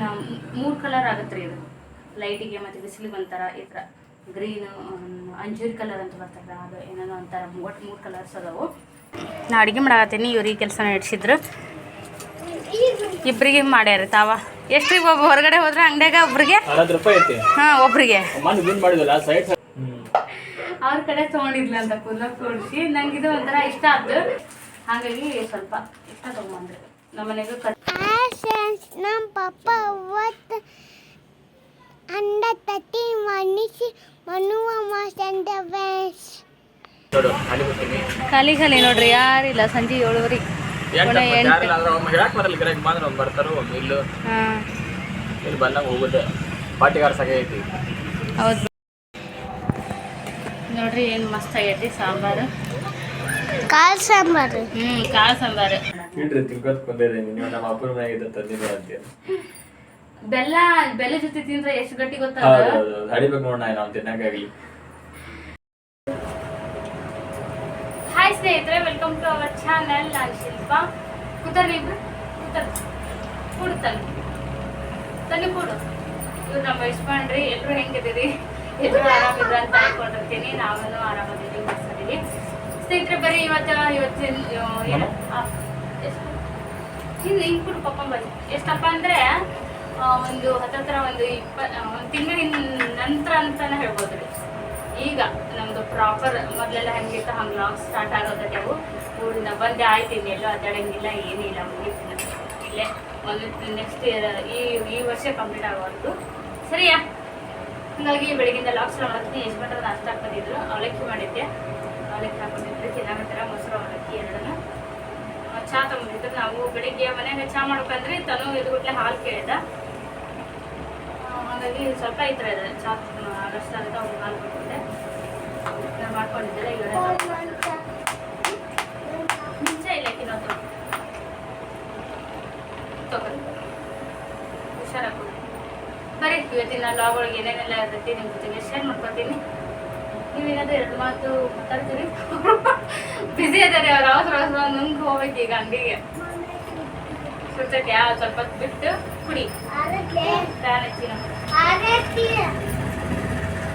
ನಾವು ಮೂರು ಕಲರ್ ಆಗುತ್ತೆ ರೀ ಇದು ಲೈಟಿಗೆ ಮತ್ತು ಬಿಸಿಲಿಗೆ ಒಂಥರ ಈ ಥರ ಗ್ರೀನು ಅಂಜೂರಿ ಕಲರ್ ಅಂತ ಬರ್ತದೆ ಅದು ಏನೇನೋ ಒಂಥರ ಒಟ್ಟು ಮೂರು ಕಲರ್ಸ್ ಅದಾವು. ನಾ ಅಡುಗೆ ಮಾಡಾಕತ್ತೀನಿ ಇವ್ರಿಗೆ ಕೆಲಸ ನಡೆಸಿದ್ರು ಇಬ್ಬರಿಗೆ ಮಾಡ್ಯಾರ ತಾವ. ರೀ ಒಬ್ಬ ಹೊರಗಡೆ ಹೋದ್ರೆ ಅಂಗಡಿಯಾಗ ಒಬ್ರಿಗೆ? ಹಾಂ ಒಬ್ರಿಗೆ. ಅವ್ರ ಕಡೆ ತೊಗೊಂಡಿದ್ಲ ಅಂತ ಕೂದಲ ತೋರಿಸಿ. ನಂಗೆ ಇದು ಒಂಥರ ಇಷ್ಟ ಆಯ್ತು ಹಾಗಾಗಿ ಸ್ವಲ್ಪ ಇಷ್ಟ ತೊಗೊಂಡ್ರಿ ನಮ್ಮ ಮನೆಗೂ ಕಟ್ ನಮ್ಮ ಪಪ್ಪ ಅವತ್ತು ಅಂಡ ತಟ್ಟಿ ಮನಿಸಿ ಮನುವ ಮಾಸಂದ ಬರ್ತೀನಿ ಖಾಲಿ ಖಾಲಿ ನೋಡ್ರಿ ಯಾರಿಲ್ಲ ಸಂಜೆ ಏಳುವರೆ. ಹೌದು. ನೋಡ್ರಿ ಏನು ಮಸ್ತ್ ಆಗೈತಿ ಸಾಂಬಾರು. ಕಾಲ್ ಸಾಂಬಾರು. ಹ್ಞೂ ಕಾಳು ಸಾಂಬಾರು. ಇಡ್ರಿ ತಿನ್ಕೋತ್ ಬಂದಿದೆ ನೀವು ನಮ್ಮ ಅಪ್ಪನ ಮನೆಯಾಗಿದ್ದ ತಂದಿಲ್ಲ ಅಂತ. ಬೆಲ್ಲ ಬೆಲ್ಲ ಜೊತೆ ತಿಂದ್ರೆ ಎಷ್ಟು ಗಟ್ಟಿ ಗೊತ್ತಾಗ ಹೌದು ಹೌದು ಹಡಿಬೇಕು ನೋಡೋಣ ನಾವು ತಿನ್ನಕ್ಕಾಗಲಿ ಹಾಯ್ ಸ್ನೇಹಿತರೆ ವೆಲ್ಕಮ್ ಟು ಅವರ್ ಚಾನೆಲ್ ನಾನು ಶಿಲ್ಪ. ಕೂತಾರೆ ಇಬ್ರು? ಕೂತಾರೆ ಕೂಡು ತನ್ನಿ ತನ್ನಿ ಕೂಡು. ಇವ್ರು ನಮ್ಮ ಯಜಮಾನ್ರಿ ಎಲ್ಲರೂ ಹೆಂಗಿದ್ದೀರಿ? ಎಲ್ಲರೂ ಆರಾಮಿದ್ರು ಅಂತ ಅನ್ಕೊಂಡಿರ್ತೀನಿ. ನಾವೇನೋ ಮಸ್ತಿದ್ದೀವಿ ಸ್ನೇಹಿತರೆ ಬರೀ ಇವತ್ತು ಇವತ್ತಿನ ಏನು ಆ, ಹಿಂಗೆ ಹಿಂಗೆ ಪಪ್ಪ ಬನ್ನಿ. ಎಷ್ಟಪ್ಪ ಅಂದರೆ ಒಂದು ಹತ್ತತ್ರ ಒಂದು ಇಪ್ಪ ಒಂದು ತಿಂಗಳಿನ ನಂತರ ಅಂತಲೇ ಹೇಳ್ಬೋದು ರೀ ಈಗ ನಮ್ದು ಪ್ರಾಪರ್ ಮೊದಲೆಲ್ಲ ಹೆಂಗಿತ್ತು, ಹಂಗೆ ಲಾಗ್ ಸ್ಟಾರ್ಟ್ ಆಗೋದಕ್ಕೆ ನಾವು ಬಂದೆ ಆಯ್ತು, ಇನ್ನೆಲ್ಲೋ ಅದಾಡಂಗಿಲ್ಲ ಏನಿಲ್ಲ ಮುಗಿತಿನ ಇಲ್ಲೇ ಮೊದಲು ನೆಕ್ಸ್ಟ್ ಇಯರ್ ಈ ಈ ವರ್ಷ ಕಂಪ್ಲೀಟ್ ಆಗೋದು ಸರಿಯಾ? ಹಾಗಾಗಿ ಬೆಳಗಿಂದ ಲಾಕ್ಸ್ ಮಾಡ್ತೀನಿ ಯಜಮಾನ್ರ ನಾಷ್ಟ ಹಾಕೊಂಡಿದ್ರು ಅವಲಕ್ಕಿ ಮಾಡಿದ್ದೆ. ಅವಲಕ್ಕಿ ಹಾಕೊಂಡಿದ್ರು ತಿನ್ನಾಕತ್ತಾರ ಮೊಸರು, ಅವಲಕ್ಕಿ ಎರಡನ್ನ. ಚಹಾ ತಗೊಂಡಿದ್ರು ನಾವು ಬೆಳಿಗ್ಗೆ ಮನೆಯಾಗ ಚಾ ಮಾಡ್ಬೇಕಂದ್ರೆ ತನು ಎದ್ಬಿಟ್ಲೆ ಹಾಲು ಕೇಳಿದ. ಹಾಗಾಗಿ ಸ್ವಲ್ಪ ಈ ಥರ ಇದೆ. ಚಹಾ ರಸ್ತ ಅಂತ ಅವ್ರಿಗೆ ಹಾಲು ಕೊಟ್ಟಿದ್ದೆ ಮಾಡ್ಕೊಂಡಿದ್ದೆ ಈಗ ಮುಂಚೆ ಇಲ್ಲ ತಿನ್ನೋದು ತಗೊಳ್ಳಿ ಹುಷಾರಾಗಿ ಬರೀ ಇವತ್ತಿನ ಲಾಗ್ ಒಳಗೆ ಏನೇನೆಲ್ಲ ಇರ್ತೈತಿ ನಿಮ್ಮ ಜೊತೆಗೆ ಶೇರ್ ಮಾಡ್ಕೊತೀನಿ. ನೀವೇನಾದ್ರೂ ಎರಡು ಮಾತು ಮಾತಾಡ್ತೀರಿ? ಬಿಸಿ ಇದ್ದಾರೆ ಅವ್ರು ಅವಸರ ಅವಸರ ನುಂಗ್ ಹೋಗ್ಬೇಕು ಈಗ ಅಂಗಡಿಗೆ. ಯಾವ ಸ್ವಲ್ಪ ಬಿಟ್ಟು ಕುಡಿ.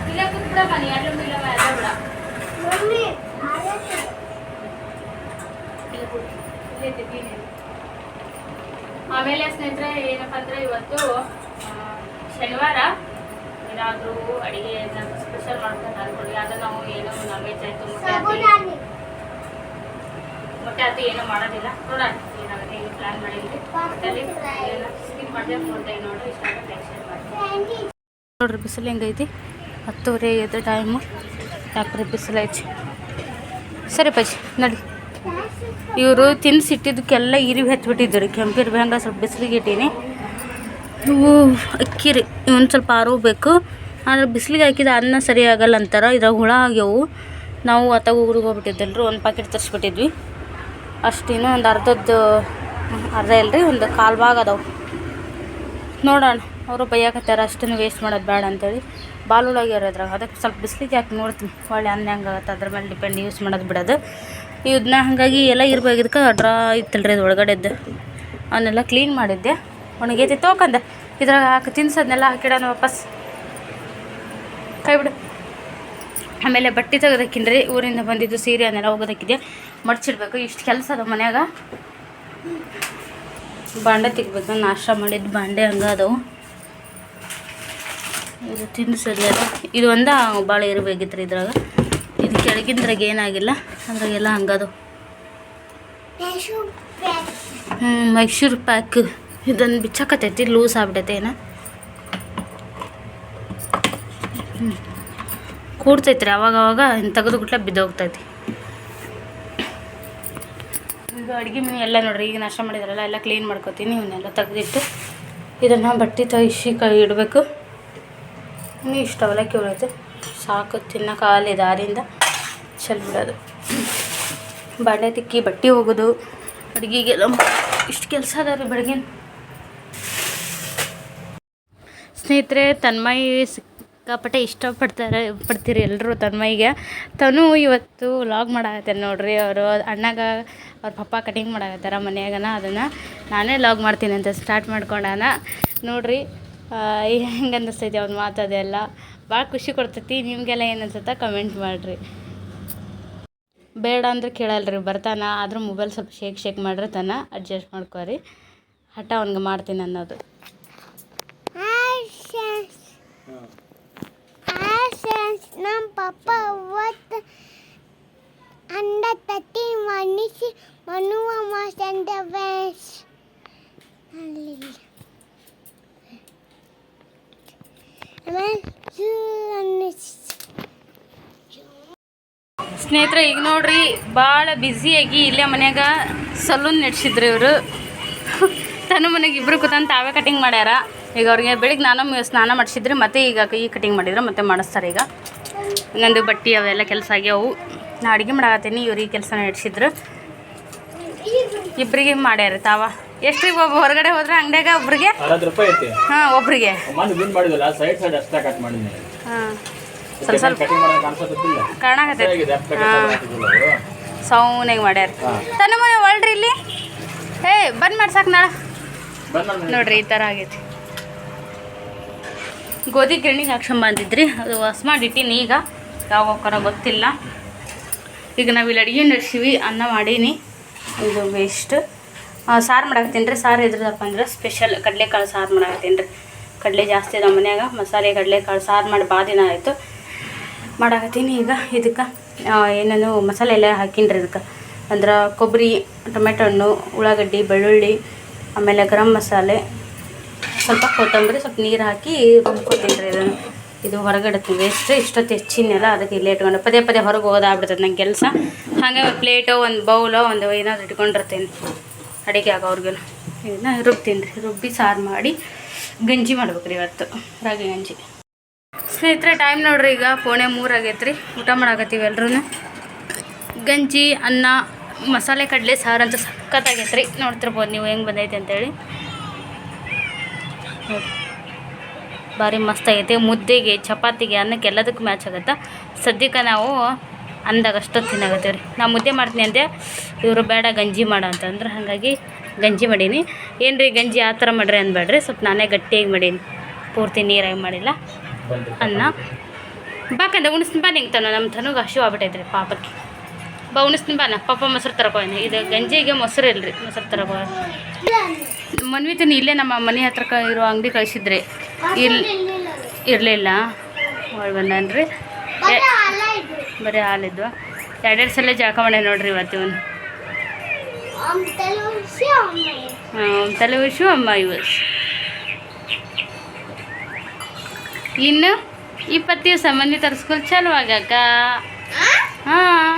ಇಲ್ಲ ಕೂತ್ಬಿಡಮ್ಮ ನೀ. ಅಲ್ಲೂ ಇಲ್ಲಮ್ಮ ಎಲ್ಲ ಬಿಡ. ಆಮೇಲೆ ಸ್ನೇಹಿತರೆ ಏನಪ್ಪ ಅಂದ್ರೆ ಇವತ್ತು ಶನಿವಾರ ಏನಾದರೂ ಅಡುಗೆ ಸ್ಪೆಷಲ್ ಮಾಡ್ಕೊಂಡು ಅನ್ಕೊಳ್ಳಿ ಅದು ನಾವು ಏನೋ ನಾನ್ ವೆಜ್ ಆಯ್ತು. ಮೊಟ್ಟೆ ಮೊಟ್ಟೆ ಆಯ್ತು ಏನೂ ಮಾಡೋದಿಲ್ಲ. ನೋಡೋಣ ಏನಾಗುತ್ತೆ ಏನು ಪ್ಲಾನ್ ಮಾಡಿದ್ವಿ ಒಟ್ಟಲ್ಲಿ ಏನು ಸ್ಕಿಪ್ ಮಾಡಿದೆ ನೋಡ್ದೆ ನೋಡು ಇಷ್ಟ ಆಗುತ್ತೆ ಶೇರ್ ಮಾಡಿ. ನೋಡ್ರಿ ಬಿಸಿಲು ಹೆಂಗೈತಿ? ಹತ್ತುವರೆ ಐದು ಟೈಮು ಯಾಕ್ರಿ ಬಿಸಿಲು ಐತಿ ಸರಿ ಪಜ್ಜಿ ನಡಿ. ಇವರು ತಿನ್ಸಿಟ್ಟಿದ್ದಕ್ಕೆಲ್ಲ ಇರಿವಿ ಹತ್ಬಿಟ್ಟಿದ್ದರು. ಕೆಂಪಿರ್ಬಿ ಹಂಗೆ ಸ್ವಲ್ಪ ಬಿಸಿಲಿಗೆ ಇಟ್ಟೀನಿ. ಇವು ಅಕ್ಕಿ ರೀ ಒಂದು ಸ್ವಲ್ಪ ಆರೋಗ್ಬೇಕು ಆದ್ರೆ ಬಿಸಿಲಿಗೆ ಹಾಕಿದ ಅನ್ನ ಸರಿ ಆಗಲ್ಲ ಅಂತಾರೆ, ಇದ್ರಾಗ ಹುಳ ಆಗ್ಯವು. ನಾವು ಅತ್ತಾಗ ಊರಿಗೆ ಹೋಗ್ಬಿಟ್ಟಿದ್ದಲ್ರಿ, ಒಂದು ಪ್ಯಾಕೆಟ್ ತರಿಸ್ಬಿಟ್ಟಿದ್ವಿ. ಅಷ್ಟಿನ ಒಂದು ಅರ್ಧದ್ದು, ಅರ್ಧ ಇಲ್ರಿ, ಒಂದು ಕಾಲು ಭಾಗ ಅದಾವೆ. ನೋಡೋಣ, ಅವರು ಬೈಯಾಕತ್ತಾರ, ಅಷ್ಟನ್ನು ವೇಸ್ಟ್ ಮಾಡೋದು ಬೇಡ ಅಂತೇಳಿ. ಬಾಲುಳಾಗ್ಯಾರ ಅದ್ರಾಗ. ಅದಕ್ಕೆ ಸ್ವಲ್ಪ ಬಿಸಿಲಿಗೆ ಹಾಕಿ ನೋಡ್ತೀನಿ. ಒಳ್ಳೆ ಅನ್ನ ಹೆಂಗಾಗತ್ತೆ ಅದ್ರ ಮೇಲೆ ಡಿಪೆಂಡ್ ಯೂಸ್ ಮಾಡೋದು ಬಿಡೋದು. ಇದನ್ನ ಹಾಗಾಗಿ ಎಲ್ಲ ಇರ್ಬೇಕಿದ್ಕೆ ಡ್ರಾ ಇತ್ತಲ್ರಿ ಅದು ಒಳಗಡೆದ್ದು ಅವನ್ನೆಲ್ಲ ಕ್ಲೀನ್ ಮಾಡಿದ್ದೆ. ಒಣಗೈತಿ, ತೋಕಂದ. ಇದ್ರಾಗ ಹಾಕಿ ತಿನ್ಸೋದನ್ನೆಲ್ಲ ಹಾಕಿಡೋಣ ವಾಪಸ್. ಕೈ ಬಿಡು ಆಮೇಲೆ ಬಟ್ಟೆ ತೆಗೆದಕ್ಕಿನ್ರಿ, ಊರಿಂದ ಬಂದಿದ್ದು ಸೀರೆ ಅನ್ನೆಲ್ಲ ಹೋಗೋದಕ್ಕಿದೆ ಮಡ್ಚಿಡ್ಬೇಕು, ಇಷ್ಟು ಕೆಲಸ ಅದ ಮನ್ಯಾಗ. ಬಾಂಡೆ ತೆಗಿಬೇಕು, ನಾಷ್ಟ ಮಾಡಿದ್ದು ಬಾಂಡೆ ಹಂಗೆ ಅದಾವು. ಇದು ತಿನ್ನಿಸೋದೆಲ್ಲ ಇದು ಒಂದ ಭಾಳ ಇರಬೇಕಿತ್ತು ಇದ್ರಾಗ. ಇದು ಕೆಳಗಿಂದ್ರಾಗ ಏನಾಗಿಲ್ಲ, ಅದ್ರಾಗೆಲ್ಲ ಹಂಗದು ಹ್ಞೂ ಮೈಸೂರು ಪ್ಯಾಕ್ ಇದನ್ನು ಬಿಚ್ಚಾಕತೈತಿ ಲೂಸ್ ಆಗ್ಬಿಟ್ಟೈತೆ ಏನ? ಹ್ಞೂ ಕೂಡ್ತೈತೆ ರೀ ಅವಾಗ ಅವಾಗ ಹಿಂಗೆ ತೆಗೆದು ಬಿದ್ದೋಗ್ತೈತಿ. ಈಗ ಅಡುಗೆ ಮನೆ ಎಲ್ಲ ನೋಡ್ರಿ, ಈಗ ನಾಷ್ಟ ಮಾಡಿದ್ರಲ್ಲ, ಎಲ್ಲ ಕ್ಲೀನ್ ಮಾಡ್ಕೊತೀನಿ, ಇವನ್ನೆಲ್ಲ ತೆಗೆದಿಟ್ಟು ಇದನ್ನು ಬಟ್ಟೆ ತಗಿಸಿ ಕೈ, ಇಡಬೇಕು. ಇನ್ನೂ ಇಷ್ಟ ಅವಲಕ್ಕಿ ಉಳೈತೆ ಸಾಕು, ತಿನ್ನೋಕೆ ಆಗಲಿ ದಾರಿಯಿಂದ. ಚೆಲ್ಬಿಡೋದು ಬಾಳೆ ತಿಕ್ಕಿ ಬಟ್ಟೆ ಹೋಗೋದು ಅಡುಗೆಗೆಲ್ಲ ಇಷ್ಟು ಕೆಲಸ ಅದಾವ ರೀ ಬೆಳಗಿನ. ಸ್ನೇಹಿತರೆ, ತನ್ಮಯಿ ಸಿಕ್ಕಾಪಟ್ಟೆ ಇಷ್ಟಪಡ್ತಾರೆ, ಪಡ್ತೀರಿ ಎಲ್ಲರೂ ತನ್ಮಯಿಗೆ. ತನು ಇವತ್ತು ಲಾಗ್ ಮಾಡಾಕತ್ತೆ ನೋಡ್ರಿ. ಅವರು ಅಣ್ಣಗ, ಅವ್ರ ಪಪ್ಪ ಕಟಿಂಗ್ ಮಾಡಾಕತ್ತಾರ ಮನ್ಯಾಗನ, ಅದನ್ನು ನಾನೇ ಲಾಗ್ ಮಾಡ್ತೀನಿ ಅಂತ ಸ್ಟಾರ್ಟ್ ಮಾಡ್ಕೊಂಡಾನ. ನೋಡ್ರಿ ಹೆಂಗೆ ಅನ್ನಿಸ್ತೈತಿ ಅವ್ನ ಮಾತದೆಲ್ಲ ಭಾಳ ಖುಷಿ ಕೊಡ್ತೈತಿ. ನಿಮಗೆಲ್ಲ ಏನು ಅನ್ಸುತ್ತೆ ಕಮೆಂಟ್ ಮಾಡಿರಿ. ಬೇಡ ಅಂದ್ರೆ ಕೇಳಲ್ರಿ, ಬರ್ತಾನ. ಆದರೂ ಮೊಬೈಲ್ ಸ್ವಲ್ಪ ಶೇಕ್ ಶೇಕ್ ಮಾಡಿರ್ತಾನ ಅಡ್ಜಸ್ಟ್ ಮಾಡ್ಕೋರಿ. ಹಠ ಅವ್ನಿಗೆ ಮಾಡ್ತೀನಿ ಅನ್ನೋದು. ನಮ್ ಫ್ರೆಂಡ್ಸ್ ನಮ್ಮ ಪಪ್ಪ ಅವತ್ತು ಅಂಡ ತಟ್ಟಿ ಮಣಿಸಿ ಮನುವ ಮಾಸಂದ ಫ್ರೆಂಡ್ಸ್ ಅಲ್ಲಿ ಸ್ನೇಹಿತರೆ ಈಗ ನೋಡ್ರಿ ಭಾಳ ಬ್ಯುಸಿಯಾಗಿ ಇಲ್ಲೇ ಮನ್ಯಾಗ ಸಲೂನ್ ನಡೆಸಿದ್ರು ಇವರು. ತನ್ನ ಮನೆಗೆ ಇಬ್ಬರು ಕೂತಂತ ತಾವೇ ಕಟಿಂಗ್ ಮಾಡ್ಯಾರ. ಈಗ ಅವ್ರಿಗೆ ಬೆಳಿಗ್ಗೆ ನಾನು ಸ್ನಾನ ಮಾಡಿಸಿದ್ರೆ ಮತ್ತೆ ಈಗ ಈ ಕಟಿಂಗ್ ಮಾಡಿದ್ರೆ ಮತ್ತೆ ಮಾಡಿಸ್ತಾರೆ ಈಗ. ನಂದು ಬಟ್ಟೆ ಅವೆಲ್ಲ ಕೆಲಸ ಆಗ್ಯಾವು. ನಾ ಅಡುಗೆ ಮಾಡಾಕತ್ತೀನಿ ಇವ್ರಿಗೆ ಕೆಲಸ ನಡೆಸಿದ್ರು ಇಬ್ಬರಿಗೆ ಮಾಡ್ಯಾರ ತಾವ. ರೀ ಒಬ್ಬ ಹೊರಗಡೆ ಹೋದ್ರೆ ಅಂಗಡಿಯಾಗ ಒಬ್ರಿಗೆ? ಹಾಂ ಒಬ್ರಿಗೆ. ಹಾಂ. ಸ್ವಲ್ಪ ಸ್ವಲ್ಪ ಕಾಣಕತ್ತೈತಿ ಕಟ್ ಸೌನಾಗಿ ಮಾಡ್ಯಾರ. ಹಾಂ. ತನ್ನ ಮನೆ ಒಳ್ರಿ ಇಲ್ಲಿ. ಏ ಬಂದ್ ಮಾಡ್ಸಾಕ ನಾಳೆ. ನೋಡ್ರಿ ಈ ಥರ ಆಗೈತಿ. ಗೋಧಿ ಗಿರಣಿಗೆ ಹಾಕ್ಸ್ಕೊಂಬಂದಿದ್ರಿ ಅದು ಹೊಸ ಮಾಡಿಟ್ಟೀನಿ ಈಗ. ಯಾವ ಹೋಗ್ತಾರ ಗೊತ್ತಿಲ್ಲ. ಈಗ ನಾವು ಇಲ್ಲಿ ಅಡುಗೆ ನಡೆಸೀವಿ, ಅನ್ನ ಮಾಡೀನಿ. ಇದು ವೇಸ್ಟ್ ಸಾರು ಮಾಡಾಕತ್ತೀನಿ ರೀ. ಸಾರು ಇದ್ರದಪ್ಪ ಅಂದ್ರೆ ಸ್ಪೆಷಲ್ ಕಡಲೆಕಾಳು ಸಾರು ಮಾಡಾಕತ್ತೀನಿ ರೀ. ಕಡಲೆ ಜಾಸ್ತಿ ಇದೆ ಮನ್ಯಾಗ. ಮಸಾಲೆ, ಕಡಲೆಕಾಳು ಸಾರು ಮಾಡಿ ಭಾಳ ದಿನ ಆಯಿತು. ಮಾಡಾಕತ್ತೀನಿ ಈಗ ಇದಕ್ಕೆ. ಏನೇನು ಮಸಾಲೆ ಎಲ್ಲ ಹಾಕಿನ್ರಿ ಇದಕ್ಕೆ. ಅಂದ್ರೆ ಕೊಬ್ಬರಿ ಟೊಮೆಟೊ ಹಣ್ಣು, ಉಳ್ಳಾಗಡ್ಡಿ, ಬೆಳ್ಳುಳ್ಳಿ, ಆಮೇಲೆ ಗರಂ ಮಸಾಲೆ ಸ್ವಲ್ಪ ಕೊತ್ತಂಬರಿ, ಸ್ವಲ್ಪ ನೀರು ಹಾಕಿ ರುಬ್ಕೊತೀನಿ ರೀ ಇದನ್ನು. ಇದು ಹೊರಗಡೆ ವೇಸ್ಟ್ ಇಷ್ಟೊತ್ತು ಹೆಚ್ಚಿನೆಲ್ಲ ಅದಕ್ಕೆ ಇಲ್ಲೇ ಇಟ್ಕೊಂಡು ಪದೇ ಪದೇ ಹೊರಗೆ ಹೋದಾಗ್ಬಿಡ್ತದೆ ನಂಗೆ ಕೆಲಸ. ಹಾಗೆ ಒಂದು ಪ್ಲೇಟು ಒಂದು ಬೌಲೋ ಒಂದು ಏನಾದ್ರು ಇಟ್ಕೊಂಡಿರ್ತೀನಿ ಅಡುಗೆ ಆಗೋರ್ಗು ಇದನ್ನ ರುಬ್ತೀನಿ ರೀ. ರುಬ್ಬಿ ಸಾರು ಮಾಡಿ ಗಂಜಿ ಮಾಡ್ಬೇಕು ರೀ ಇವತ್ತು, ರಾಗಿ ಗಂಜಿ. ಸ್ನೇಹಿತರೆ ಟೈಮ್ ನೋಡ್ರಿ ಈಗ ಪೋಣೆ ಮೂರು ಆಗೈತೆ ರೀ. ಊಟ ಮಾಡಾಕತ್ತೀವಿ ಎಲ್ಲರೂ ಗಂಜಿ, ಅನ್ನ, ಮಸಾಲೆ, ಕಡಲೆ, ಸಾರು ಅಂತ ಸಖತ್ತಾಗೈತೆ ರೀ. ನೋಡ್ತಿರ್ಬೋದು ನೀವು ಹೆಂಗೆ ಬಂದೈತೆ ಅಂತೇಳಿ. ನೋಡಿ ಭಾರಿ ಮಸ್ತ್ ಆಗೈತೆ. ಮುದ್ದೆಗೆ, ಚಪಾತಿಗೆ, ಅನ್ನಕ್ಕೆ ಎಲ್ಲದಕ್ಕೂ ಮ್ಯಾಚ್ ಆಗುತ್ತೆ? ಸದ್ಯಕ್ಕೆ ನಾವು ಅಂದಾಗ ಅಷ್ಟೊತ್ತು ತಿನ್ನಾಗತ್ತೀವಿ ರೀ ನಾ ಮುದ್ದೆ ಮಾಡ್ತೀನಿ ಅಂದೆ, ಇವರು ಬೇಡ ಗಂಜಿ ಮಾಡು ಅಂತಂದ್ರೆ ಹಾಗಾಗಿ ಗಂಜಿ ಮಾಡೀನಿ. ಏನು ರೀ ಗಂಜಿ ಆ ಥರ ಮಾಡ್ರಿ ಅನ್ಬೇಡ್ರಿ. ಸ್ವಲ್ಪ ನಾನೇ ಗಟ್ಟಿಯಾಗಿ ಮಾಡೀನಿ. ಪೂರ್ತಿ ನೀರಾಗಿ ಮಾಡಿಲ್ಲ. ಅನ್ನ. ಬಾಕಂದ ಉಣಿಸ್ತೀನಿ ಬಾ ನಿಂಗೆ ತನ. ನಮ್ಮ ತನಗೆ ಆಗ್ಬಿಟ್ಟೈತೆ ರೀ ಪಾಪಕ್ಕೆ. ಬಾ ಉಣಿಸ್ತೀನಿ ಬಾ ನಾ ಪಾಪ ಮೊಸರು ತರಕೋಯ್ನಿ ಇದು ಗಂಜಿಗೆ ಮೊಸರು ಇಲ್ರಿ ಮೊಸರು ತರಕೋ ಮನ್ವಿತೀನಿ ಇಲ್ಲೇ ನಮ್ಮ ಮನೆ ಹತ್ರ ಕ ಇರೋ ಅಂಗಡಿ ಕಳಿಸಿದ್ರಿ. ಇಲ್ ಇರಲಿಲ್ಲ. ಹೊಳ್ ಬಂದನ್ರಿ. ಬರೀ ಹಾಲಿದ್ವು ಎರಡೆರಡು ಸಲ ಜಳಕ ಮಾಡಿ ನೋಡ್ರಿ ಇವತ್ತು ಇವನು. ತಲೆ ವಿಷು ಅಮ್ಮ ಇವ ಇನ್ನು ಇಪ್ಪತ್ತು ಸಂಬಂಧಿ ಮಂದಿ ಚಾಲು ಚಲೋ ಆಗಕ್ಕ ಹಾಂ.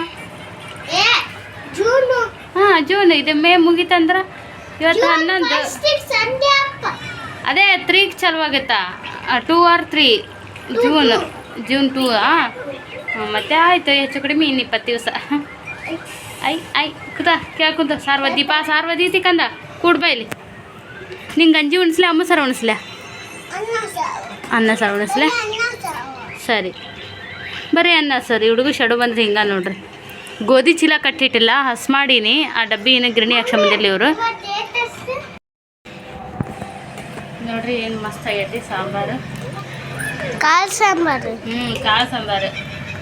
ಹಾಂ ಜೂನ್ ಇದು. ಮೇ ಮುಗೀತಂದ್ರೆ ಇವತ್ತು ಹನ್ನೊಂದು. ಅದೇ ತ್ರೀಗೆ ಚಾಲು ಆಗತ್ತಾ? Two or three June June two ಹಾಂ ಮತ್ತೆ ಆಯಿತು ಹೆಚ್ಚು ಕಡಿಮೆ ಇನ್ನು ಇಪ್ಪತ್ತು ದಿವಸ. ಐ ಐ ಕುತ ಕೇಳ್ಕೊಂತ ಸಾರ್ವ ದೀಪ ಸಾರ್ವ ದೀತಿ ಕಂದ. ಕೂಡ್ಬೈಲಿ ಬಾ ಇಲ್ಲಿ. ನಿಂಗೆ ಗಂಜಿ ಉಣಿಸ್ಲೆ ಅಮ್ಮ ಸರ್ ಉಣಿಸ್ಲೆ? ಅನ್ನ ಸರ್. ಉಣಿಸ್ಲೆ? ಸರಿ. ಬರೀ ಅನ್ನ ಸರ್. ಹುಡುಗ ಶಡು ಬಂದ್ರೆ ಹಿಂಗೆ ನೋಡ್ರಿ. ಗೋಧಿ ಚೀಲ ಕಟ್ಟಿಟ್ಟಿಲ್ಲ ಹಸ್ ಮಾಡೀನಿ. ಆ ಡಬ್ಬಿ ಏನು ಗಿರಣಿ ಹಾಕ್ಸ್ಕೊಂಬಂದಿಲ್ಲ ಇವರು. ನೋಡ್ರಿ ಏನು ಮಸ್ತ್ ಆಗೈತಿ ಸಾಂಬಾರು. ಕಾಳು ಸಾಂಬಾರು. ಹ್ಞೂ ಕಾಳು ಸಾಂಬಾರು.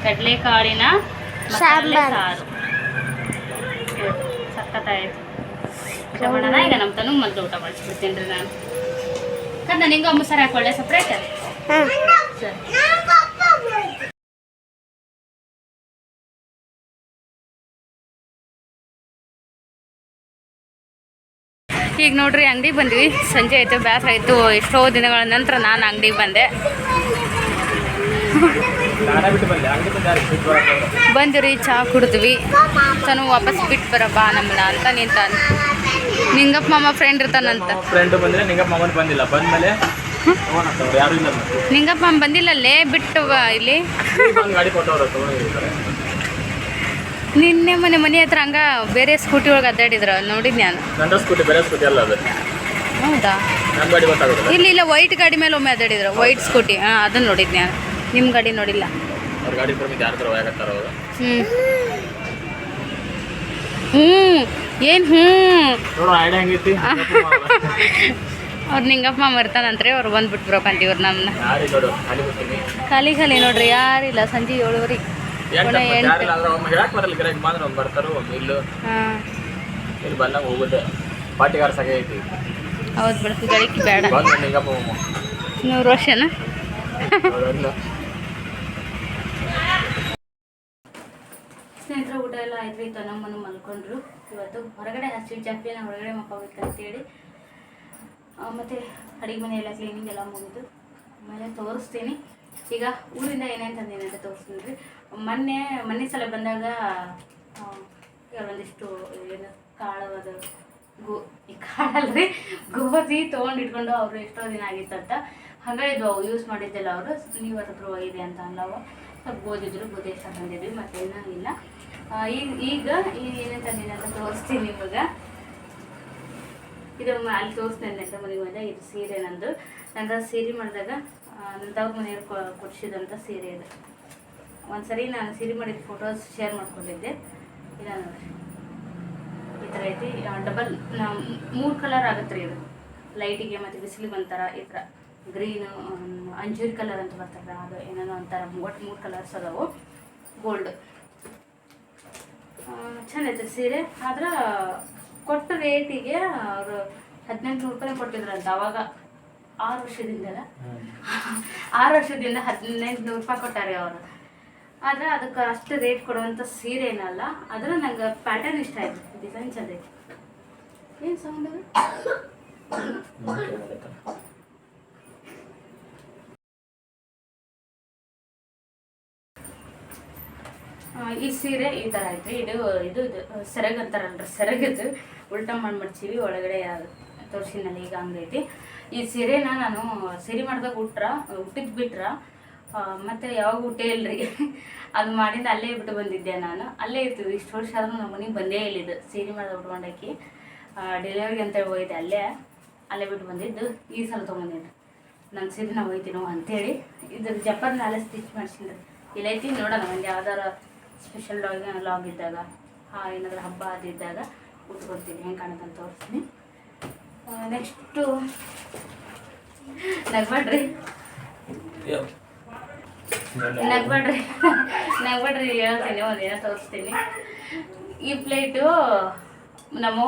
ಕಡಲೆಕಾಳಿನ ಕಾಳಿನ ಸಾಂಬಾರು. ಸಾರು. ಸಖತ್ತಾಯ್ತು ಊಟ ಮಾಡೋಣ? ಈಗ ನಮ್ಮ ತನಗೆ ಮೊದಲು ಊಟ ಮಾಡಿಸ್ಬಿಡ್ತೀನಿ ರೀ ನಾನು. ಕಂದ ನಿಂಗೆ ಅಮ್ಮ ಸರಿ ಹಾಕೊಳ್ಳೆ ಸಪ್ರೇಟ್ ಸರಿ. ಈಗ ನೋಡ್ರಿ ಅಂಗಡಿಗೆ ಬಂದ್ವಿ. ಸಂಜೆ ಆಯಿತು ಬ್ಯಾಸ ಆಯಿತು. ಎಷ್ಟೋ ದಿನಗಳ ನಂತರ ನಾನು ಅಂಗಡಿಗೆ ಬಂದೆ. ಬಂದಿರಿ ಚಹಾ ಕುಡಿದ್ವಿ. ತಾನು ವಾಪಸ್ ಬಿಟ್ಟು ಬರಪ್ಪ ನಮ್ಮನ್ನ ಅಂತ ನಿಂತ. ನಿಂಗಪ್ಪ ಮಾಮ ಫ್ರೆಂಡ್ ಇರ್ತಾನಂತ. ನಿಂಗಪ್ಪ ಲೇ ಮಾಮ ಬಂದಿಲ್ಲಲ್ಲೇ ಬಿಟ್ಟು ಇಲ್ಲಿ ಈಗ ಒಂದ್ ಗಾಡಿ ಕೊಟ್ಟವ್ರು ತಗೊಂಡಿರ್ತಾರೆ ನಿನ್ನೆ ಮನೆ ಮನೆ ಹತ್ರ ಹಂಗ ಬೇರೆ ಸ್ಕೂಟಿ ಒಳಗೆ ಅಡ್ಡಾಡಿದ್ರು ನೋಡಿದ್ ನಾನು. ನನ್ನ ಸ್ಕೂಟಿ ಬೇರೆ ಸ್ಕೂಟಿ ಅಲ್ಲ ಅದು. ಹೌದಾ? ನನ್ನ ಗಾಡಿ ಗೊತ್ತಾಗೋದಿಲ್ಲ. ಇಲ್ಲಿ ಇಲ್ಲ ವೈಟ್ ಗಾಡಿ ಮೇಲೆ ಒಮ್ಮೆ ಅಡ್ಡಾಡಿದ್ರು. ವೈಟ್ ಸ್ಕೂಟಿ ಹಾಂ ಅದನ್ನ ನೋಡಿದ್ ನಾನು. ನಿಮ್ಮ ಗಾಡಿ ನೋಡಿಲ್ಲ. ಅವ್ರ ಗಾಡಿ ಪರ್ಮಿಟ್ ಯಾರ ಥರ ಹೋಗತ್ತಾರ ಅವರು ಹ್ಞೂ ಹ್ಞೂ ಏನು ಹ್ಞೂ ನೋಡೋ ಹೆಂಗೈತಿ? ಅವ್ರು ನಿಂಗಪ್ಪ ಮರ್ತಾನಂತ್ರಿ ಅವ್ರು ಬ್ರೋಕಂತ ನಮ್ನ. ನಮ್ಮನ್ನ ಖಾಲಿ ಖಾಲಿ ನೋಡ್ರಿ ಯಾರಿಲ್ಲ ಸಂಜೆ ಏಳುವರೆಗೆ. ಎಂಟು ಪುನಃ ಎಂಟು. ಒಮ್ಮೆ ಹೇಳಕ್ ಬರಲ್ಲ ಗಿರಾಕಿ ಬಂದ್ರೆ ಒಮ್ಮೆ ಬರ್ತಾರೋ ಇಲ್ಲು. ಹಾಂ. ಇಲ್ಲಿ ಬಂದಾಗ ಹೋಗುತ್ತೆ. ಪಾಟಿಗಾರ ಸಗ ಐತಿ. ಹೌದು ಬಿಡು ಗಳಿಕೆ ಬೇಡ. ಬಂದು ನಿಂಗಪ್ಪ ಒಮ್ಮ ನೂರು ವರ್ಷನ? ನೋಡಲ್ಲ ಸ್ನೇಹಿತರೆ ಊಟ ಎಲ್ಲ ಆಯ್ತು ತನಮ್ಮನು ಮಲ್ಕೊಂಡ್ರು. ಇವತ್ತು ಹೊರಗಡೆ ಹಚ್ಚಿ ಚಪ್ಪಿನ ಹೊರಗಡೆ ಮಕ್ಕೋಬೇಕು ಅಂತೇಳಿ. ಹೇಳಿ ಮತ್ತೆ ಅಡಿಗೆ ಮನೆ ಎಲ್ಲ ಕ್ಲೀನಿಂಗ್ ಎಲ್ಲ ಮುಗಿದು. ಆಮೇಲೆ ತೋರಿಸ್ತೀನಿ. ಈಗ ಊರಿಂದ ಏನೇನು ಅಂತ ತೋರಿಸ್ತೀನಿ ರೀ. ಮೊನ್ನೆ ಮೊನ್ನೆ ಸಲ ಬಂದಾಗ ಕೆಲವೊಂದಿಷ್ಟು ಏನು ಕಾಳವಾದ ಗೋ ಈ ಕಾಳಲ್ರಿ ಗೋಧಿ ತೊಗೊಂಡು ಇಟ್ಕೊಂಡು ಅವರು ಎಷ್ಟೋ ದಿನ ಆಗಿತ್ತಂತ. ಹಾಗಾಗಿ ಇದು ಯೂಸ್ ಮಾಡಿದ್ದೆಲ್ಲ ಅವರು. ನೀವು ಹತ್ರ ಇದೆ ಅಂತ ಅಲ್ಲವ ಸ್ವಲ್ಪ ಗೋಧಿ ಇದ್ರು ಗೋಧಿ ಎಷ್ಟು ತಂದಿದ್ವಿ ಮತ್ತೆ ಆ, ಈಗ ಈಗ ಏನೇನು ತಂದಿನಿ ಅಂತ ತೋರಿಸ್ತೀನಿ ಇವಾಗ ಇದು ಅಲ್ಲಿ ತೋರಿಸ್ತೀನಿ ಅಂತ ಮನೆಗೆ ಬಂದ ಇದು ಸೀರೆ ನಂದು. ನಂಗೆ ಸೀರೆ ಮಾಡಿದಾಗ ತವ್ರ ಮನೆಯವ್ರು ಕೊಡಿಸಿದಂಥ ಸೀರೆ ಇದು. ಒಂದ್ಸರಿ ನಾನು ಸೀರೆ ಮಾಡಿದ ಫೋಟೋಸ್ ಶೇರ್ ಮಾಡ್ಕೊಂಡಿದ್ದೆ. ಇಲ್ಲ ಈ ಥರ ಐತಿ. ಡಬಲ್ ಮೂರು ಕಲರ್ ಆಗುತ್ತೆ ರೀ ಇದು. ಲೈಟಿಗೆ ಮತ್ತು ಬಿಸಿಲಿಗೆ ಒಂಥರ ಈ ಥರ ಗ್ರೀನು ಅಂಜೂರಿ ಕಲರ್ ಅಂತ ಬರ್ತಾರ ಅದು ಏನೇನೋ ಒಂಥರ ಒಟ್ಟು ಮೂರು ಕಲರ್ಸ್ ಅದಾವು. ಗೋಲ್ಡ್ ಚೆನ್ನೈತೆ ಸೀರೆ. ಆದ್ರೆ ಕೊಟ್ಟ ರೇಟಿಗೆ ಅವರು ಹದಿನೆಂಟು ರೂಪಾಯಿ ಕೊಟ್ಟಿದ್ರಂತ ಅವಾಗ. ಆರು ವರ್ಷದಿಂದ ಆರು ವರ್ಷದಿಂದ ಹದಿನೈದು ನೂರು ರೂಪಾಯಿ ಕೊಟ್ಟಾರೆ ಅವರು. ಆದ್ರೆ ಅದಕ್ಕೆ ಅಷ್ಟು ರೇಟ್ ಕೊಡುವಂಥ ಸೀರೆ ಏನಲ್ಲ ಆದರೆ ನಂಗೆ ಪ್ಯಾಟರ್ನ್ ಇಷ್ಟ ಆಯ್ತು ಡಿಸೈನ್ ಐತಿ ಏನು ಸೌಂಡ್ ಈ ಸೀರೆ ಈ ಥರ ಐತ್ರಿ. ಇದು ಇದು ಸೆರಗಂತಾರಲ್ರಿ ಸೆರಗ್ ಅಂತಾರಲ್ರಿ ಸೆರಗದು ಉಲ್ಟಾ ಮಾಡಿ ಮಡ್ಚೀವಿ ಒಳಗಡೆ ತೋರ್ಸಿನಲ್ಲಿ ಈಗ ಹಂಗೈತಿ. ಈ ಸೀರೆನ ನಾನು ಸೀರೆ ಮಾಡ್ದಾಗ ಉಟ್ರ ಹುಟ್ಟಿದ್ ಬಿಟ್ರ ಮತ್ತೆ ಯಾವಾಗ ಊಟ ಇಲ್ರಿ. ಅದು ಮಾಡಿದ ಅಲ್ಲೇ ಬಿಟ್ಟು ಬಂದಿದ್ದೆ ನಾನು. ಅಲ್ಲೇ ಇರ್ತೀವಿ ಇಷ್ಟು ವರ್ಷ ಆದ್ರೂ ನಮ್ಮ ಮನೆಗೆ ಬಂದೇ ಇಲ್ಲ ಇದು, ಸೀರೆ ಮಾಡಿದ ಉಟ್ಕೊಂಡಾಕಿ ಡೆಲಿವರಿ ಅಂತ ಹೋಗಿದ್ದೆ ಅಲ್ಲೇ ಅಲ್ಲೇ ಬಿಟ್ಟು ಬಂದಿದ್ದು. ಈ ಸಲ ತೊಗೊಂಡಿದ್ದು. ನನ್ನ ಸೀರೆ ನಾವು ಹೋಯ್ತೀನೋ ಅಂತೇಳಿ. ಇದ್ರ ಜಪ್ಪರ್ ನಾಳೆ ಸ್ಟಿಚ್ ಮಾಡಿಸಿದ್ರು ಇಲ್ಲೈತಿ ನೋಡೋಣ, ಒಂದು ಯಾವ್ದಾರ ಸ್ಪೆಷಲ್ ಲಾಗ್ ಲಾಗ್ ಇದ್ದಾಗ ಏನಾದ್ರು ಹಬ್ಬ ಅದಿದ್ದಾಗ ಉಟ್ಕೊಡ್ತೀನಿ. ಹೆಂಗೆ ಅಂತ ತೋರಿಸ್ತೀನಿ. ನೆಕ್ಸ್ಟು ನಗ್ಬೇಡ್ರಿ ನಗ್ಬೇಡ್ರಿ ನಗ್ಬೇಡ್ರಿ ಹೇಳ್ತೀನಿ ಒಂದು ಏನೋ ತೋರಿಸ್ತೀನಿ. ಈ ಪ್ಲೇಟು ನಮ್ಮ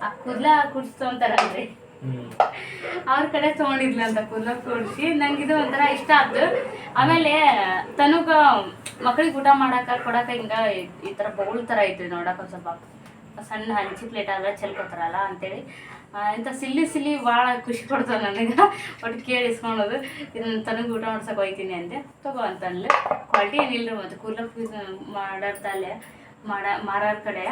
ಆ ಕೂದಲ ಕುಡ್ಸ್ಕೊಂತಾರಲ್ರಿ ಅವ್ರ ಕಡೆ ತಗೊಂಡಿದ್ಲಂತ ಅಂತ ಕುದ್ಲ ಕುಡಿಸಿ ನಂಗೆ ಇದು ಒಂಥರ ಇಷ್ಟ ಆಯ್ತು ಆಮೇಲೆ ತನಗ ಮಕ್ಳಿಗೆ ಊಟ ಮಾಡಾಕ ಕೊಡಾಕ ಹಿಂಗ ಈ- ಥರ ಬೌಲ್ ಥರ ಐತ್ರಿ ನೋಡಕ್ಕೆ ಒಂದು ಸ್ವಲ್ಪ. ಸಣ್ಣ ಹಂಚಿ ಪ್ಲೇಟ್ ಆದ್ರೆ ಚೆಲ್ಕೊತಾರಲ್ಲ ಅಂತೇಳಿ. ಇಂಥ ಸಿಲ್ಲಿ ಸಿಲ್ಲಿ ಭಾಳ ಖುಷಿ ಕೊಡ್ತದೆ ನನಗೆ. ಒಟ್ಟು ಕೇಳಿ ಇಸ್ಕೊಳೋದು ಇದನ್ನ ತನಗೆ ಊಟ ಮಾಡ್ಸಕ್ಕೆ ಹೋಯ್ತೀನಿ ಅಂದೆ. ತಗೋ ಅಂತಂದ್ಲು ಕ್ವಾಲಿಟಿ ಏನಿಲ್ಲ ಮತ್ತು ಪೀಸ್ ಮಾಡಾಡ್ತಲ್ಲೇ ಮಾಡ, ಮಾರಾರ ಕಡೆ.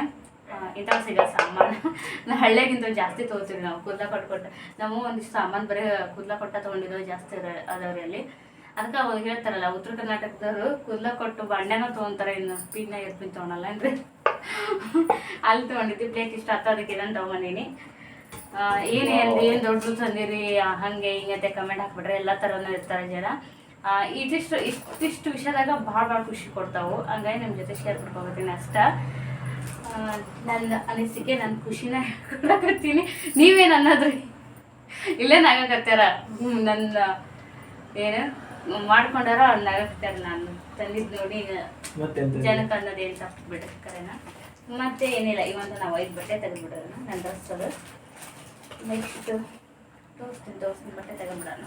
ಇಂಥವು ಸಿಗೋ ಸಾಮಾನು. ನಾ ಹಳ್ಳಿಯಾಗಿಂತ ಜಾಸ್ತಿ ತೊಗೋತೀವಿ ನಾವು ಕೂದಲ ಕೊಟ್ಟು ಕೊಟ್ಟು ನಾವು ಒಂದಿಷ್ಟು ಸಾಮಾನು ಬರೀ ಕೂದಲ ಕೊಟ್ಟ ತೊಗೊಂಡಿದ್ದು ಜಾಸ್ತಿ ಅದ- ಅದಾವ್ರಿ ಅಲ್ಲಿ. ಅದಕ್ಕೆ ಅವ್ರು ಹೇಳ್ತಾರಲ್ಲ, ಉತ್ತರ ಕರ್ನಾಟಕದವರು ಕೂದಲ ಕೊಟ್ಟು ಬಂಡೆನ ತೊಗೊಂತಾರೆ ಇನ್ನು ಪಿನ್ನ ಎರ್ಪಿನ್ ತೊಗೊಳಲ್ಲ ಏನ್ರಿ? ಅಲ್ಲಿ ತೊಗೊಂಡಿದ್ವಿ ಪ್ಲೇಟ್ ಇಷ್ಟ ಆತ ಅದಕ್ಕೆ ಇದನ್ನು ತೊಗೊಂಬಂದೀನಿ. ಏನು ಏನು ಏನು ದೊಡ್ಡದು ತಂದಿರಿ ಹಂಗೆ ಹಿಂಗೆ ಅಂತ ಕಮೆಂಟ್ ಹಾಕ್ಬಿಟ್ರೆ ಎಲ್ಲ ಥರನೂ ಇರ್ತಾರೆ ಜನ. ಇದಿಷ್ಟು ಇಷ್ಟಿಷ್ಟು ವಿಷಯದಾಗ ಭಾಳ ಭಾಳ ಖುಷಿ ಕೊಡ್ತಾವು. ಹಂಗಾಗಿ ನಮ್ಮ ಜೊತೆ ಶೇರ್ ಮಾಡ್ಕೊಳ್ತೀನಿ ಅಷ್ಟ. ನನ್ನ ಅನಿಸಿಕೆ ನನ್ನ ಖುಷಿನ ಕೊಡಕತ್ತೀನಿ ನೀವೇನು ಅನ್ನೋದ್ರಿ? ಇಲ್ಲೇ ನಗಕತ್ತಾರ? ಹ್ಞೂ ನನ್ನ ಏನು? ಮಾಡ್ಕೊಂಡಾರ ಅವ್ರು ನಗಕತ್ತಾರ ನಾನು. ತಂದಿದ್ದು ನೋಡಿ ಜನಕ್ಕೆ ಅನ್ನೋದು ಏನು ತಪ್ಪು ಬಿಡ್ರಿ ಕರೆನ? ಮತ್ತೆ ಏನಿಲ್ಲ ಇವಂತ ನಾವು ಐದು ಬಟ್ಟೆ ತೆಗೆದ್ಬಿಡೋಣ. ನನ್ನ ಡ್ರೆಸ್ ಅದು ನೆಕ್ಸ್ಟ್ ತೋರಿಸ್ತೀನಿ ತೋರಿಸ್ತೀನಿ ಬಟ್ಟೆ ತಗೊಂಬಿಡೋಣ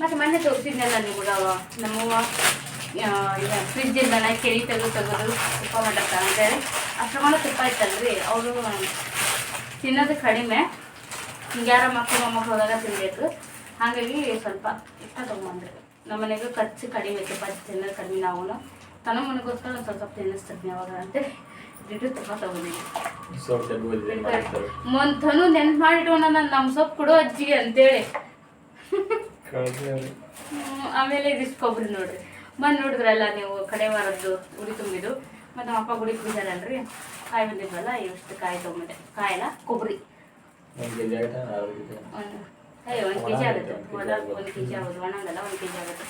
ಮತ್ತೆ ಮೊನ್ನೆ ತೋರಿಸಿದ್ನಲ್ಲ ನೀವು ಕೂಡ ನಮ್ಮವ್ವ ಈಗ ಫ್ರಿಜ್ಜಿಂದನ ಕೆರಿ ತೆಗೆದು ತೆಗೆದು ತುಪ್ಪ ಮಾಡಕ್ಕ ಅಂತೇಳಿ ಅಷ್ಟೊಂದು ತುಪ್ಪ ಇತ್ತಲ್ರಿ? ಅವರು ತಿನ್ನೋದು ಕಡಿಮೆ. ಹಿಂಗ್ಯಾರ ಮಕ್ಕಳು ಮೊಮ್ಮಕ್ಕಳು ಹೋದಾಗ ತಿನ್ನಬೇಕು ಹಾಗಾಗಿ ಸ್ವಲ್ಪ ಇಷ್ಟ ತೊಗೊಂಬಂದ್ರಿ ನಮ್ಮ ಮನೆಗೂ ಖರ್ಚು ಕಡಿಮೆ ತುಪ್ಪ ತಿನ್ನೋದು ಕಡಿಮೆ ನಾವು. ತನ್ನ ಮನೆಗೋಸ್ಕರ ಒಂದು ಸ್ವಲ್ಪ ಸ್ವಲ್ಪ ತಿನ್ನಿಸ್ತೀನಿ ಅವಾಗ. ಅಂತ ಇಟ್ಟು ನೆನ್ಪ್ ಮೊಂತನು ನೆನ್ಪು ಮಾಡಿಟ್ಕೊಂಡ ನಾನು ನಮ್ಮ ಸೊಪ್ಪು ಕೊಡು ಅಜ್ಜಿ ಅಂತೇಳಿ. ಆಮೇಲೆ ಇದಿಷ್ಟು ಕೊಬ್ಬರಿ ನೋಡ್ರಿ. ಬಂದು ನೋಡಿದ್ರಲ್ಲ ನೀವು ಕಡೆ ವಾರದ್ದು ಉಡಿ ತುಂಬಿದ್ದು ಮತ್ತು ನಮ್ಮ ಅಪ್ಪ ಗುಡಿ ಪೂಜಾರಲ್ರಿ ಕಾಯಿ ಬಂದಿದ್ವಲ್ಲ ಇಷ್ಟು ಕಾಯಿ ತಗೊಂಡೆ ಕಾಯಲ್ಲ ಕೊಬ್ಬರಿ. ಒಂದ್ ಕೆಜಿ ಆಗುತ್ತಾ ಒಂದು ಕೆ ಜಿ ಆಗುತ್ತೆ. ಒಣ ಒಂದು ಕೆ ಜಿ ಆಗೋದು ಒಣಗಲ್ಲ ಒಂದು ಕೆ ಜಿ ಆಗುತ್ತೆ.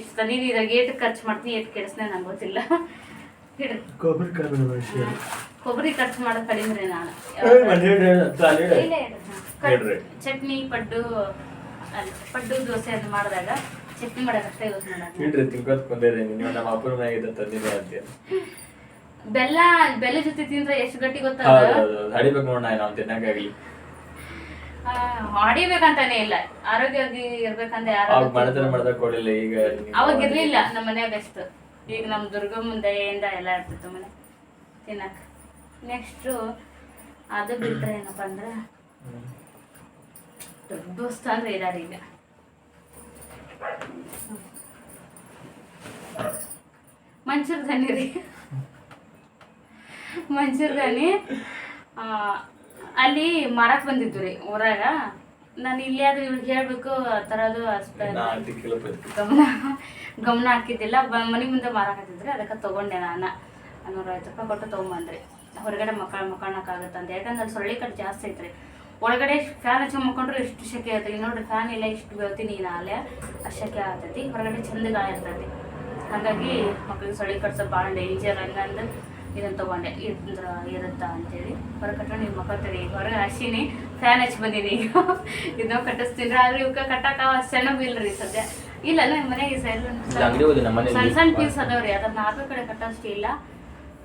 ಇಷ್ಟು ನೀನು ಇದಾಗ ಏಟ್ ಖರ್ಚು ಮಾಡ್ತೀನಿ ಏಟ್ ಕೆಡಿಸ್ನೆ ನಂಗೆ ಗೊತ್ತಿಲ್ಲ. ಕೊಬ್ಬರಿ ಕಾಳು ಕೊಬ್ಬರಿ ಖರ್ಚು ಮಾಡೋದು ಕಡಿಮೆ ನಾನು. ಹೇಳ್ರಿ ಇಲ್ಲೇ ಹೇಳ್ರಿ. ಚಟ್ನಿ ಪಡ್ಡು ಅಲ್ಲ ಪಡ್ಡು ದೋಸೆ ಅದು ಮಾಡಿದಾಗ ಚಟ್ನಿ ಮಾಡೋಕೆ ಅಷ್ಟೇ ಯೂಸ್ ಮಾಡೋದು. ಇಡ್ರಿ ತಿನ್ಕೋತ್ ಬಂದಿರಿ ನೀವು ನಮ್ಮ ಅಪ್ಪನ ಮನೆಯಾಗಿದ್ದ ತಂದಿನಿ ಅಂತೀಯ ಬೆಲ್ಲ ಬೆಲ್ಲ ಜೊತೆ ತಿಂದ್ರೆ ಎಷ್ಟು ಗಟ್ಟಿ ಗೊತ್ತಾ ಹೌದು ಹೌದು ಹಡಿಬೇಕು ನೋಡ ನಾವು ತಿನ್ನಕ್ಕಾಗ್ಲಿ ಹೊಡಿಬೇಕಂತಾನೆ ಇಲ್ಲ. ಆರೋಗ್ಯವಾಗಿ ಇರ್ಬೇಕಂದ್ರೆ ಅವಾಗ ಮಾಡ್ದಾಗ ಕೊಡಲಿಲ್ಲ ಈಗ ನೀವು ಅವಾಗ ಇರ್ಲಿಲ್ಲ. ನಮ್ಮ ಮನೆ ಬೆಸ್ಟ್ ಈಗ ನಮ್ಮ ದುರ್ಗಮ್ಮನ ದಯೆಯಿಂದ ಎಲ್ಲ ಇರ್ತಿತ್ತು ಮನೆ. ತಿನ್ನಕ್ಕೆ ನೆಕ್ಸ್ಟು ಅದು ಬಿಟ್ಟರೆ ಏನಪ್ಪ ಅಂದ್ರೆ. ದೊಡ್ಡ ಅಂದ್ರೆ ಇದಾರೆ ಈಗ. ಮಂಚೂರ್ ಧನಿ ರೀ. ಮಂಚೂರ್ ಧನಿ ಆ, ಅಲ್ಲಿ ಮಾರಕ್ ಬಂದಿದ್ದು ರೀ ಊರಾಗ. ನಾನು ಇಲ್ಲೇ ಅದು ಇವ್ರಿಗೆ ಹೇಳ್ಬೇಕು ಆ ಥರದ್ದು ಅದು ಗಮನ ಗಮನ ಹಾಕಿದ್ದಿಲ್ಲ ಮನೆ ಮುಂದೆ ಮಾರಾಕತ್ತಿದ್ರೆ ಅದಕ್ಕೆ ತಗೊಂಡೆ ನಾನು. ನೂರೈವತ್ತು ರೂಪಾಯಿ ಕೊಟ್ಟು ತೊಗೊಂಬಂದ್ರಿ. ಹೊರಗಡೆ ಮಕ್ಕಳ ಅಂತ. ಯಾಕಂದ್ರೆ ಅಲ್ಲಿ ಸೊಳ್ಳೆ ಕಟ್ ಜಾಸ್ತಿ ಐತ್ರಿ. ಒಳಗಡೆ ಫ್ಯಾನ್ ಹಚ್ಕೊಂಡ್ ಮಕ್ಕೊಂಡ್ರೆ ಎಷ್ಟು ಶೆಕೆ ಆಗ್ತೈತಿ ನೋಡ್ರಿ ಫ್ಯಾನ್ ಇಲ್ಲ ಇಷ್ಟು ಬೀಳ್ತೀನಿ ನೀನು ಅಷ್ಟು ಶೆಕೆ ಆಗ್ತೈತಿ. ಹೊರಗಡೆ ಚಂದ ಗಾಳಿ ಇರ್ತೈತಿ ಹಾಗಾಗಿ ಮಕ್ಳಿಗೆ ಸೊಳ್ಳೆ ಕಟ್ಸೋ ಭಾಳ ಡೇಂಜರ್ ಹಂಗಂದು ಇದನ್ನು ತೊಗೊಂಡೆ. ಇದ್ರ ಇರುತ್ತಾ ಅಂತೇಳಿ. ಹೊರಗೆ ಕಟ್ಕೊಂಡು ನೀವು ಮಕ್ಕಳ್ತೀರಿ ತಡಿ. ಹೊರಗೆ ಹಸಿನಿ. ಫ್ಯಾನ್ ಹಚ್ಚಿ ಬಂದೀನಿ. ಈಗ ಇದನ್ನ ಕಟ್ಟಿಸ್ತೀನಿ. ಆದ್ರೆ ಇವಕ್ಕೆ ಕಟ್ಟಕ್ಕ ಸಣ್ಣ ಇಲ್ರಿ ಸದ್ಯ. ಇಲ್ಲ ನಿಮ್ಮ ಮನೆಗೆ ಸೈಡ್ ಸಣ್ಣ ಸಣ್ಣ ಪೀಸ್ ಅದಾವ್ರಿ. ಅದನ್ನ ನಾಲ್ಕು ಕಡೆ ಕಟ್ಟೋಷ್ಟು ಇಲ್ಲ.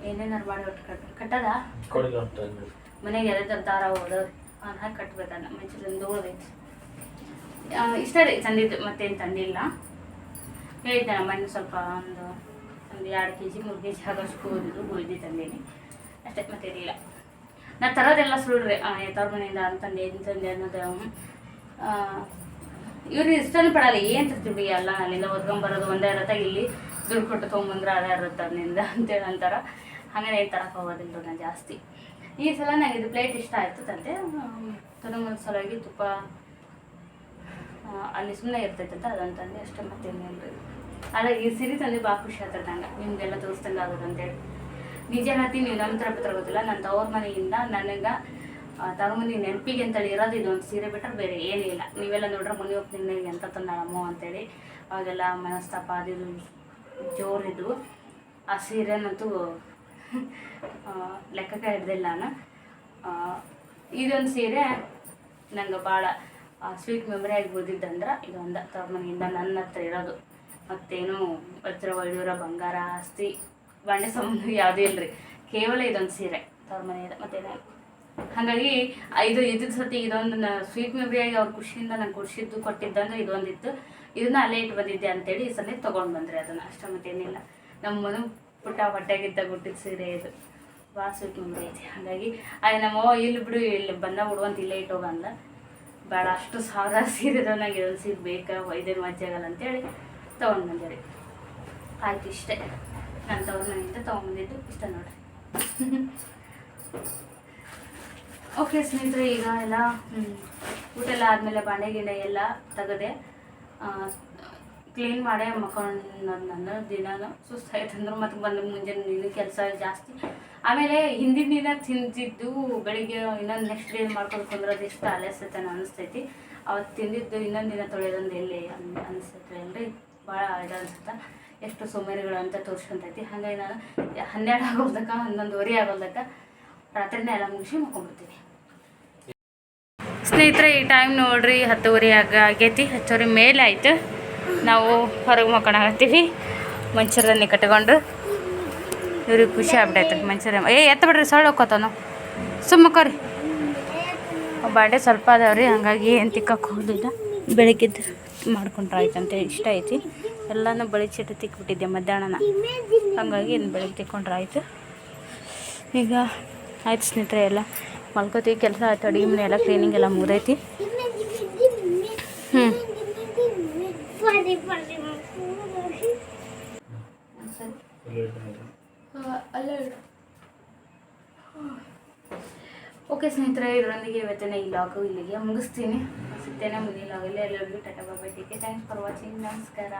ಏನೇನಾರು ಮಾಡಿ ಒಟ್ಟು ಕಟ್ ಕಟ್ಟದ. ಮನೆಗೆ ಎಲ್ಲ ದಾರ ಹೋದವ್ರಿ ಅವ್ನ ಹಾಕಿ ಕಟ್ಬೇಕನ್ನ ಹೋಗ್ಬೇಕು ಇಷ್ಟ ರೀ ತಂದಿದ್ದು. ಮತ್ತೇನು ತಂದಿಲ್ಲ. ಹೇಳಿದ್ದೆ ನಮ್ಮ ಮನೆ ಸ್ವಲ್ಪ ಒಂದು ಒಂದು ಎರಡು ಕೆ ಜಿ ಮೂರು ಕೆ ಜಿ ಆಗೋಷ್ಟು ಗೋಧಿ ತಂದೀನಿ. ಅಷ್ಟೇ ಮತ್ತೇನಿಲ್ಲ. ನಾ ತರೋದೆಲ್ಲ ಸುಳ್ಳ್ರಿ ತವ್ರ ಮನೆಯಿಂದ ಅಂತಂದೆ ಇದು ತಂದೆ ಅನ್ನೋದು. ಇವ್ರು ಇಷ್ಟನೂ ಪಡಲ್ಲ. ಏನು ತರ್ತೀವಿ ಅಲ್ಲ ಅಲ್ಲಿಂದ ಓದ್ಕೊಂಬರೋದು ಒಂದೇ ಇರತ್ತ. ಇಲ್ಲಿ ದುಡ್ಡು ಕೊಟ್ಟು ತೊಗೊಂಬಂದ್ರೆ ಅದೇ ಇರುತ್ತೆ ಅದನ್ನಿಂದ ಅಂತೇಳಿ ಅಂತಾರ. ಹಾಗೆ ಏನು ತರಕ್ಕೆ ಹೋಗೋದಿಲ್ಲ ನಾನು ಜಾಸ್ತಿ. ಈ ಸಲ ನನಗೆ ಇದು ಪ್ಲೇಟ್ ಇಷ್ಟ ಆಯಿತು ತಂದೆ. ತಗೊಂಬಂದ ಸಲುವಾಗಿ ತುಪ್ಪ ಅಲ್ಲಿ ಸುಮ್ಮನೆ ಇರ್ತೈತೆ ಅಂತ ಅದಂತಂದೆ ಅಷ್ಟೇ ಮತ್ತೆ ಅಲ್ಲ ಈ ಸಿರಿ ತಂದೆ ಭಾಳ ಖುಷಿ ಆಗ್ತದೆ ನಂಗೆ. ನಿಮಗೆಲ್ಲ ತೋರಿಸ್ದಂಗೆ ಆಗೋದು ಅಂತೇಳಿ. ನಿಜ ಹೇಳ್ತೀನಿ ನೀವು ನಮ್ಮ ಹತ್ರ ಬಿತ್ರ ಗೊತ್ತಿಲ್ಲ. ನನ್ನ ತವ್ರ ಮನೆಯಿಂದ ನನಗೆ ತಗೊಂಬಂದು ನೆನಪಿಗೆ ಅಂತೇಳಿ ಇರೋದು ಇದೊಂದು ಸೀರೆ ಬಿಟ್ಟರೆ ಬೇರೆ ಏನಿಲ್ಲ ನೀವೆಲ್ಲ ನೋಡ್ರೆ ಮನೆ ಹೋಗ್ತೀನಿ ಎಂತ ತಂದಾಳಮ್ಮ ಅಂತೇಳಿ. ಅವಾಗೆಲ್ಲ ಮನಸ್ತಾಪ ಅದು ಇದು ಜೋರಿದ್ವು ಆ ಸೀರೆನಂತೂ ಲೆಕ್ಕಕ್ಕೆ ಹಿಡ್ದಿಲ್ಲ ನಾನು. ಇದೊಂದು ಸೀರೆ ನಂಗೆ ಭಾಳ ಸ್ವೀಟ್ ಮೆಮೊರಿ ಆಗಿ ಓದಿದ್ದಂದ್ರೆ ಇದೊಂದು. ತವ್ರ ಮನೆಯಿಂದ ನನ್ನ ಹತ್ರ ಇರೋದು. ಮತ್ತೇನು ವಜ್ರ ವೈಡೂರ ಬಂಗಾರ ಆಸ್ತಿ. ಬಂಡೆ ಸಂಬಂಧ ಯಾವುದೇ ಇಲ್ರಿ. ಕೇವಲ ಇದೊಂದು ಸೀರೆ, ತವ್ರ ಮನೆಯಿಂದ ಮತ್ತೇನು ಹಾಗಾಗಿ ಇದು ಇದ್ದ ಸತಿ ಇದೊಂದು ಸ್ವೀಟ್ ಮೆಮೊರಿಯಾಗಿ ಅವ್ರ ಖುಷಿಯಿಂದ ನಂಗೆ ಕೊಡಿಸಿದ್ದು ಕೊಟ್ಟಿದ್ದಂದ್ರೆ ಇದೊಂದಿತ್ತು. ಇದನ್ನ ಅಲ್ಲೇ ಇಟ್ಟು ಬಂದಿದ್ದೆ ಅಂತೇಳಿ ಈ ಸಲ ತೊಗೊಂಡು ಬಂದ್ರಿ ಅದನ್ನು, ಅಷ್ಟ ಮತ್ತೇನಿಲ್ಲ. ನಮ್ಮ ಮನು ಪುಟ್ಟ ಹೊಟ್ಟೆಗಿದ್ದ ಗುಟ್ಟಿದ ಸೀರೆ ಇದು. ಭಾಳ ಸ್ವೀಟ್ ಮೆಮರಿ ಐತಿ. ಹಾಗಾಗಿ ಅದು ನಮ್ಮವ್ವ ಇಲ್ಲಿ ಬಿಡು ಇಲ್ಲಿ ಬಂದ ಬಿಡುವಂತ ಇಲ್ಲೇ ಇಟ್ಟು ಹೋಗಂದ ಬೇಡ, ಅಷ್ಟು ಸಾವಿರ ಸೀರೆ ಇದಾವೆ ನಂಗೆ ಇದೊಂದು ಸೀರೆ ಬೇಕಾ ಇದೇನು ಮಜ್ಜೆ ಆಗಲ್ಲ ಅಂತೇಳಿ ತೊಗೊಂಡು ಬಂದೆ ರೀ. ಆಯ್ತು ಇಷ್ಟೇ. ಇಷ್ಟ ನೋಡ್ರಿ. ಓಕೆ ಸ್ನೇಹಿತರೆ, ಈಗ ಎಲ್ಲ ಊಟ ಎಲ್ಲ ಆದಮೇಲೆ ಬಾಂಡೆ ಗಿಡ ಎಲ್ಲ ತೆಗೆದೆ ಕ್ಲೀನ್ ಮಾಡಿ ಮಕ್ಕೊಂಡು ನಾನು ದಿನಾನು ಸುಸ್ತಾಯ್ತಂದ್ರು ಮತ್ತೆ ಬಂದು ಮುಂಜಾನೆ ದಿನ ಕೆಲಸ ಜಾಸ್ತಿ. ಆಮೇಲೆ ಹಿಂದಿನ ದಿನ ತಿಂದಿದ್ದು ಬೆಳಿಗ್ಗೆ ಇನ್ನೊಂದು ನೆಕ್ಸ್ಟ್ ಡೇ ಮಾಡ್ಕೊಂಡು ಅದು ಇಷ್ಟ ಆಲಸ್ಯತೆ ಅನಿಸ್ತೈತಿ. ಅವತ್ತು ತಿಂದಿದ್ದು ಇನ್ನೊಂದು ದಿನ ತೊಳೆಯೋದೊಂದು ಎಲ್ಲಿ ಅನ್, ಅನಿಸ್ತೈತಿ ಅಲ್ರಿ ಭಾಳ ಇದು ಅನ್ಸುತ್ತೆ. ಎಷ್ಟು ಸೋಮಾರಿಗಳು ಅಂತ ತೋರಿಸ್ಕೊಂತೈತಿ. ಹಾಗಾಗಿ ನಾನು ಹನ್ನೆರಡು ಆಗೋದಕ್ಕ ಹನ್ನೊಂದುವರೆ ಆಗೋದಕ್ಕ ರಾತ್ರಿನೇ ಎಲ್ಲ ಮುಗಿಸಿ ಮುಕೊಂಡ್ಬಿಡ್ತೀನಿ ಸ್ನೇಹಿತರೆ, ಈ ಟೈಮ್ ನೋಡ್ರಿ, ಹತ್ತುವರೆ ಆಗ ಆಗೈತಿ. ಹತ್ತುವರೆ ಮೇಲೆ ಆಯ್ತು. ನಾವು ಹೊರಗೆ ಮಕ್ಕೊಂಡಾಗತ್ತೀವಿ ಮಂಚೂರನ್ನೇ ಕಟ್ಕೊಂಡು ಇವ್ರಿಗೆ ಖುಷಿ ಆಗ್ಬಿಟ್ಟೈತೆ ಮಂಚೂರ ಏ ಎತ್ತ ಬಿಡ್ರಿ ಸೊಳ್ಳೆ ನಾವು ಸುಮ್ಮಕ್ಕೋರಿ ಬಾಂಡೆ ಸ್ವಲ್ಪ ಅದಾವ್ರಿ, ಹಂಗಾಗಿ ಏನು ತಿಕ್ಕಕ್ಕೆ ಹೋಗಲಿಲ್ಲ. ಬೆಳಗ್ಗೆದ್ದು ಮಾಡ್ಕೊಂಡ್ರೆ ಆಯ್ತಂತೆ, ಇಷ್ಟ ಐತಿ. ಎಲ್ಲನೂ ಬಳಿಚಿಟ್ಟು ತಿಕ್ಬಿಟ್ಟಿದ್ದೆ ಮಧ್ಯಾಹ್ನನ. ಹಾಗಾಗಿ ಇನ್ನು ಬೆಳಗ್ಗೆ ತಿಕ್ಕೊಂಡ್ರೆ ಆಯಿತು. ಈಗ ಆಯ್ತು ಸ್ನೇಹಿತರೆ ಎಲ್ಲ. ಮಲ್ಕೋತೀವಿ, ಕೆಲಸ ಆಯ್ತು, ಅಡುಗೆ ಮನೆ ಎಲ್ಲ ಕ್ಲೀನಿಂಗ್ ಎಲ್ಲ ಮುಗ್ದೈತಿ. ಹ್ಞೂ ಓಕೆ ಸ್ನೇಹಿತರೆ, ಇದರೊಂದಿಗೆ ಇವತ್ತಿನ ಈ ಲಾಗು ಇಲ್ಲಿಗೆ ಮುಗಿಸ್ತೀನಿ. ಸಿಗ್ತೇನೆ ಮುಂದಿನ ಲಾಗಲ್ಲಿ ಎಲ್ಲರಿಗೂ ಟಾಟಾ ಬಾಬಾ ಟೇಕೆ ಥ್ಯಾಂಕ್ಸ್ ಫಾರ್ ವಾಚಿಂಗ್ ನಮಸ್ಕಾರ.